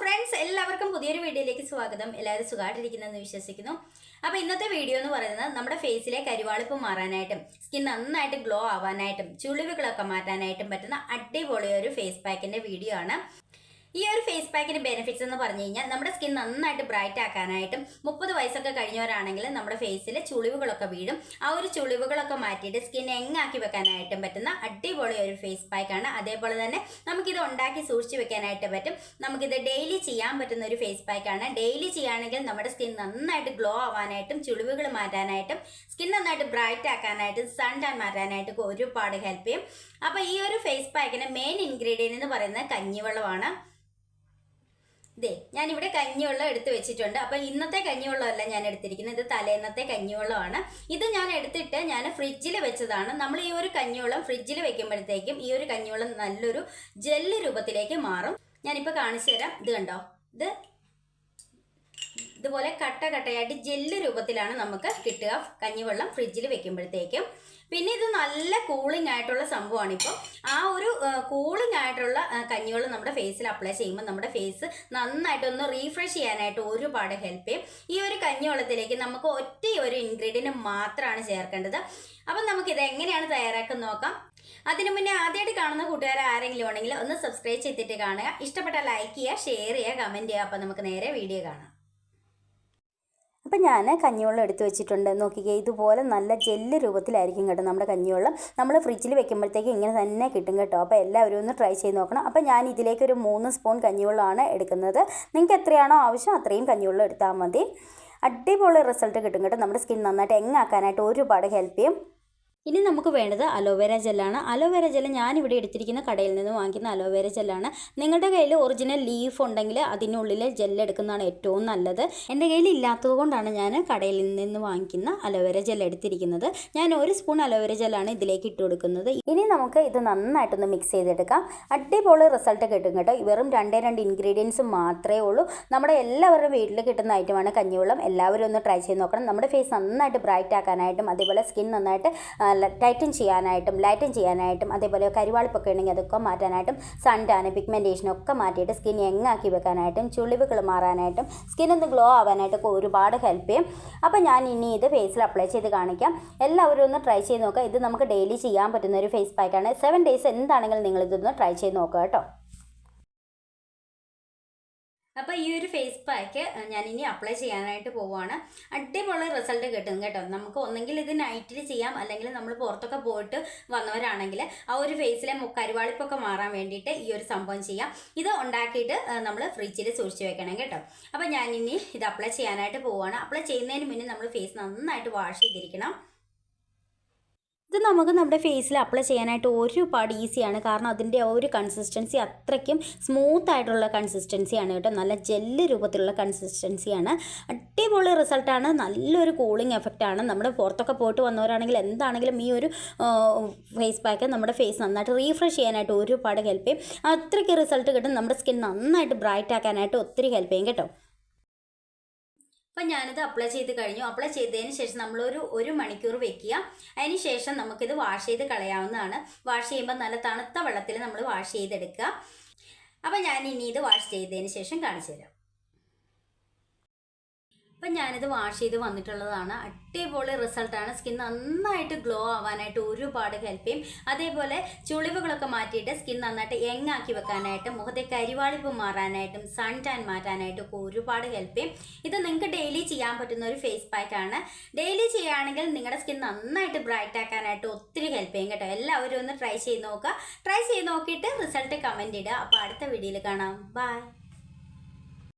Friends എല്ലാവർക്കും പുതിയൊരു വീഡിയോയിലേക്ക് സ്വാഗതം. എല്ലാവരും സുഖമായിട്ടിരിക്കുന്നതെന്ന് വിശ്വസിക്കുന്നു. അപ്പോൾ ഇന്നത്തെ വീഡിയോ എന്ന് പറയുന്നത് നമ്മുടെ ഫേസിലെ കരിവാളിപ്പ് മാറാനായിട്ടും സ്കിൻ നന്നായിട്ട് ഗ്ലോ ആവാനായിട്ടും ചുളിവുകളൊക്കെ മാറ്റാനായിട്ടും പറ്റുന്ന അടിപൊളി ഒരു ഫേസ് പാക്കിന്റെ വീഡിയോ ആണ്. ഈ ഒരു ഫേസ് പാക്കിന്റെ ബെനിഫിറ്റ്സ് എന്ന് പറഞ്ഞു കഴിഞ്ഞാൽ നമ്മുടെ സ്കിൻ നന്നായിട്ട് ബ്രൈറ്റ് ആക്കാനായിട്ടും മുപ്പത് വയസ്സൊക്കെ കഴിഞ്ഞവരാണെങ്കിൽ നമ്മുടെ ഫേസിൽ ചുളിവുകളൊക്കെ വീഴും. ആ ഒരു ചുളിവുകളൊക്കെ മാറ്റിയിട്ട് സ്കിൻ എങ്ങാക്കി വെക്കാനായിട്ടും പറ്റുന്ന അടിപൊളി ഒരു ഫേസ് പാക്കാണ് അതേപോലെ തന്നെ നമുക്കിത് ഉണ്ടാക്കി സൂക്ഷിച്ച് വെക്കാനായിട്ട് പറ്റും. നമുക്കിത് ഡെയിലി ചെയ്യാൻ പറ്റുന്ന ഒരു ഫേസ് പാക്കാണ് ഡെയിലി ചെയ്യുകയാണെങ്കിൽ നമ്മുടെ സ്കിൻ നന്നായിട്ട് ഗ്ലോ ആവാനായിട്ടും ചുളിവുകൾ മാറ്റാനായിട്ടും സ്കിൻ നന്നായിട്ട് ബ്രൈറ്റ് ആക്കാനായിട്ടും സൺ ടാൻ മാറ്റാനായിട്ടും ഒരുപാട് ഹെൽപ്പ് ചെയ്യും. അപ്പോൾ ഈ ഒരു ഫേസ് പാക്കിന് മെയിൻ ഇൻഗ്രീഡിയന്റ് എന്ന് പറയുന്നത് കഞ്ഞിവെള്ളമാണ്. ഇതേ ഞാനിവിടെ കഞ്ഞിവെള്ളം എടുത്ത് വെച്ചിട്ടുണ്ട്. അപ്പം ഇന്നത്തെ കഞ്ഞിവെള്ളമല്ല ഞാൻ എടുത്തിരിക്കുന്നത്. ഇത് തലേന്നത്തെ കഞ്ഞിവെള്ളമാണ്. ഇത് ഞാൻ എടുത്തിട്ട് ഞാൻ ഫ്രിഡ്ജിൽ വെച്ചതാണ്. നമ്മൾ ഈ ഒരു കഞ്ഞിവെള്ളം ഫ്രിഡ്ജിൽ വെക്കുമ്പോഴത്തേക്കും ഈ ഒരു കഞ്ഞിവെള്ളം നല്ലൊരു ജെല്ല് രൂപത്തിലേക്ക് മാറും. ഞാനിപ്പോൾ കാണിച്ചു തരാം. ഇത് കണ്ടോ? ഇത് ഇതുപോലെ കട്ട കട്ടയായിട്ട് ജെല്ല് രൂപത്തിലാണ് നമുക്ക് കിട്ടുക. കഞ്ഞിവെള്ളം ഫ്രിഡ്ജിൽ വെക്കുമ്പോഴത്തേക്കും. പിന്നെ ഇത് നല്ല കൂളിംഗ് ആയിട്ടുള്ള സംഭവമാണ് ഇപ്പോൾ ആ ഒരു കൂളിംഗ് ആയിട്ടുള്ള കഞ്ഞിവെള്ളം നമ്മുടെ ഫേസിൽ അപ്ലൈ ചെയ്യുമ്പോൾ നമ്മുടെ ഫേസ് നന്നായിട്ടൊന്ന് റീഫ്രഷ് ചെയ്യാനായിട്ട് ഒരുപാട് ഹെൽപ്പ് ചെയ്യും. ഈ ഒരു കഞ്ഞിവെള്ളത്തിലേക്ക് നമുക്ക് ഒറ്റ ഒരു ഇൻഗ്രീഡിയന്റ് മാത്രമാണ് ചേർക്കേണ്ടത്. അപ്പം നമുക്കിത് എങ്ങനെയാണ് തയ്യാറാക്കുന്നത് നോക്കാം. അതിനു മുന്നേ ആദ്യമായിട്ട് കാണുന്ന കൂട്ടുകാർ ആരെങ്കിലും ഉണ്ടെങ്കിൽ ഒന്ന് സബ്സ്ക്രൈബ് ചെയ്തിട്ട് കാണുക. ഇഷ്ടപ്പെട്ട ലൈക്ക് ചെയ്യുക ഷെയർ ചെയ്യുക കമന്റ് ചെയ്യുക. അപ്പം നമുക്ക് നേരെ വീഡിയോ കാണാം. അപ്പം ഞാൻ കഞ്ഞിവെള്ളം എടുത്ത് വെച്ചിട്ടുണ്ട്. നോക്കിക്കേ ഇതുപോലെ നല്ല ജെല്ല് രൂപത്തിലായിരിക്കും കേട്ടോ നമ്മുടെ കഞ്ഞിവെള്ളം. നമ്മൾ ഫ്രിഡ്ജിൽ വെക്കുമ്പോഴത്തേക്ക് ഇങ്ങനെ തന്നെ കിട്ടും കേട്ടോ. അപ്പോൾ എല്ലാവരും ഒന്ന് ട്രൈ ചെയ്ത് നോക്കണം. അപ്പോൾ ഞാൻ ഇതിലേക്ക് ഒരു മൂന്ന് സ്പൂൺ കഞ്ഞിവെള്ളമാണ് എടുക്കുന്നത്. നിങ്ങൾക്ക് എത്രയാണോ ആവശ്യം അത്രയും കഞ്ഞിവെള്ളം എടുത്താൽ മതി. അടിപൊളി റിസൾട്ട് കിട്ടും കേട്ടോ. നമ്മുടെ സ്കിൻ നന്നായിട്ട് എങ്ങാക്കാനായിട്ട് ഒരുപാട് ഹെൽപ്പ് ചെയ്യും. ഇനി നമുക്ക് വേണ്ടത് അലോവേര ജെല്ലാണ്. അലോവേര ജെല്ല് ഞാനിവിടെ എടുത്തിരിക്കുന്ന കടയിൽ നിന്ന് വാങ്ങിക്കുന്ന അലോവേര ജെല്ലാണ്. നിങ്ങളുടെ കയ്യിൽ ഒറിജിനൽ ലീഫ് ഉണ്ടെങ്കിൽ അതിനുള്ളിൽ ജെല്ല് എടുക്കുന്നതാണ് ഏറ്റവും നല്ലത്. എന്റെ കയ്യിൽ ഇല്ലാത്തത് കൊണ്ടാണ് ഞാൻ കടയിൽ നിന്ന് വാങ്ങിക്കുന്ന അലോവേര ജെൽ എടുത്തിരിക്കുന്നത്. ഞാൻ ഒരു സ്പൂൺ അലോവേര ജെല്ലാണ് ഇതിലേക്ക് ഇട്ട് കൊടുക്കുന്നത്. ഇനി നമുക്ക് ഇത് നന്നായിട്ടൊന്ന് മിക്സ് ചെയ്തെടുക്കാം. അടിപൊളി റിസൾട്ട് കിട്ടും കേട്ടോ. വെറും രണ്ടേ രണ്ട് ഇൻഗ്രീഡിയൻസ് മാത്രമേ ഉള്ളൂ. നമ്മുടെ എല്ലാവരുടെയും വീട്ടിൽ കിട്ടുന്ന ഐറ്റമാണ് കഞ്ഞിവെള്ളം. എല്ലാവരും ഒന്ന് ട്രൈ ചെയ്ത് നോക്കണം. നമ്മുടെ ഫേസ് നന്നായിട്ട് ബ്രൈറ്റ് ആക്കാനായിട്ടും അതേപോലെ സ്കിൻ നന്നായിട്ട് ടൈറ്റൻ ചെയ്യാനായിട്ടും ലൈറ്റൻ ചെയ്യാനായിട്ടും അതേപോലെ കരിവാളിപ്പൊക്കെ ഉണ്ടെങ്കിൽ അതൊക്കെ മാറ്റാനായിട്ടും സൺ ടാന് പിഗ്മെന്റേഷൻ ഒക്കെ മാറ്റിയിട്ട് സ്കിൻ യങ്ങാക്കി വെക്കാനായിട്ടും ചുളിവുകൾ മാറാനായിട്ടും സ്കിൻ ഒന്ന് ഗ്ലോ ആവാനായിട്ടൊക്കെ ഒരുപാട് ഹെൽപ്പ് ചെയ്യും. അപ്പോൾ ഞാൻ ഇനി ഇത് ഫേസിൽ അപ്ലൈ ചെയ്ത് കാണിക്കാം. എല്ലാവരും ഒന്ന് ട്രൈ ചെയ്ത് നോക്കുക. ഇത് നമുക്ക് ഡെയിലി ചെയ്യാൻ പറ്റുന്ന ഒരു ഫേസ് പാക്കാണ് സെവൻ ഡേയ്സ് എന്താണെങ്കിലും നിങ്ങൾ ഇതൊന്ന് ട്രൈ ചെയ്ത് നോക്കുക കേട്ടോ. അപ്പോൾ ഈ ഒരു ഫേസ് പാക്ക് ഞാൻ ഇനി അപ്ലൈ ചെയ്യാനായിട്ട് പോവുകയാണ് അടിപൊളി റിസൾട്ട് കിട്ടും കേട്ടോ. നമുക്ക് ഒന്നെങ്കിൽ ഇത് നൈറ്റിൽ ചെയ്യാം. അല്ലെങ്കിൽ നമ്മൾ പുറത്തൊക്കെ പോയിട്ട് വന്നവരാണെങ്കിൽ ആ ഒരു ഫേസിലെ കരുവാളിപ്പൊക്കെ മാറാൻ വേണ്ടിയിട്ട് ഈ ഒരു സംഭവം ചെയ്യാം. ഇത് ഉണ്ടാക്കിയിട്ട് നമ്മൾ ഫ്രിഡ്ജിൽ സൂക്ഷിച്ച് വെക്കണം കേട്ടോ. അപ്പോൾ ഞാൻ ഇനി ഇത് അപ്ലൈ ചെയ്യാനായിട്ട് പോവുകയാണ് അപ്ലൈ ചെയ്യുന്നതിന് മുന്നേ നമ്മൾ ഫേസ് നന്നായിട്ട് വാഷ് ചെയ്തിരിക്കണം. ഇത് നമുക്ക് നമ്മുടെ ഫേസിൽ അപ്ലൈ ചെയ്യാനായിട്ട് ഒരുപാട് ഈസിയാണ് കാരണം അതിന്റെ ഒരു കൺസിസ്റ്റൻസി അത്രയ്ക്കും സ്മൂത്ത് ആയിട്ടുള്ള കൺസിസ്റ്റൻസിയാണ് കേട്ടോ. നല്ല ജെല്ല് രൂപത്തിലുള്ള കൺസിസ്റ്റൻസിയാണ് അടിപൊളി റിസൾട്ടാണ് നല്ലൊരു കൂളിംഗ് എഫക്റ്റാണ് നമ്മുടെ പുറത്തൊക്കെ പോയിട്ട് വന്നവരാണെങ്കിൽ എന്താണെങ്കിലും ഈ ഒരു ഫേസ് പാക്ക് നമ്മുടെ ഫേസ് നന്നായിട്ട് റീഫ്രഷ് ചെയ്യാനായിട്ട് ഒരുപാട് ഹെൽപ്പ് ചെയ്യും. അത്രയ്ക്ക് റിസൾട്ട് കിട്ടും. നമ്മുടെ സ്കിൻ നന്നായിട്ട് ബ്രൈറ്റ് ആക്കാനായിട്ട് ഒത്തിരി ഹെൽപ്പ് ചെയ്യും കേട്ടോ. അപ്പം ഞാനിത് അപ്ലൈ ചെയ്ത് കഴിഞ്ഞു. അപ്ലൈ ചെയ്തതിന് ശേഷം നമ്മളൊരു ഒരു മണിക്കൂർ വെക്കുക. അതിന് ശേഷം നമുക്കിത് വാഷ് ചെയ്ത് കളയാവുന്നതാണ്. വാഷ് ചെയ്യുമ്പോൾ നല്ല തണുത്ത വെള്ളത്തിൽ നമ്മൾ വാഷ് ചെയ്തെടുക്കുക. അപ്പം ഞാൻ ഇനി ഇത് വാഷ് ചെയ്തതിന് ശേഷം കാണിച്ചു തരാം. അപ്പം ഞാനിത് വാഷ് ചെയ്ത് വന്നിട്ടുള്ളതാണ്. അടിപൊളി റിസൾട്ടാണ് സ്കിൻ നന്നായിട്ട് ഗ്ലോ ആവാനായിട്ട് ഒരുപാട് ഹെൽപ്പ് ചെയ്യും. അതേപോലെ ചുളിവുകളൊക്കെ മാറ്റിയിട്ട് സ്കിൻ നന്നായിട്ട് യങ്ങാക്കി വെക്കാനായിട്ടും മുഖത്തെ കരിവാളിപ്പ് മാറാനായിട്ടും സൺ ടാൻ മാറ്റാനായിട്ടും ഒക്കെ ഒരുപാട് ഹെൽപ്പ് ചെയ്യും. ഇത് നിങ്ങൾക്ക് ഡെയിലി ചെയ്യാൻ പറ്റുന്ന ഒരു ഫേസ് പാക്കാണ് ഡെയിലി ചെയ്യുകയാണെങ്കിൽ നിങ്ങളുടെ സ്കിൻ നന്നായിട്ട് ബ്രൈറ്റ് ആക്കാനായിട്ട് ഒത്തിരി ഹെൽപ്പ് ചെയ്യും കേട്ടോ. എല്ലാവരും ഒന്ന് ട്രൈ ചെയ്ത് നോക്കുക. ട്രൈ ചെയ്ത് നോക്കിയിട്ട് റിസൾട്ട് കമന്റ് ഇടുക. അപ്പോൾ അടുത്ത വീഡിയോയിൽ കാണാം. ബൈ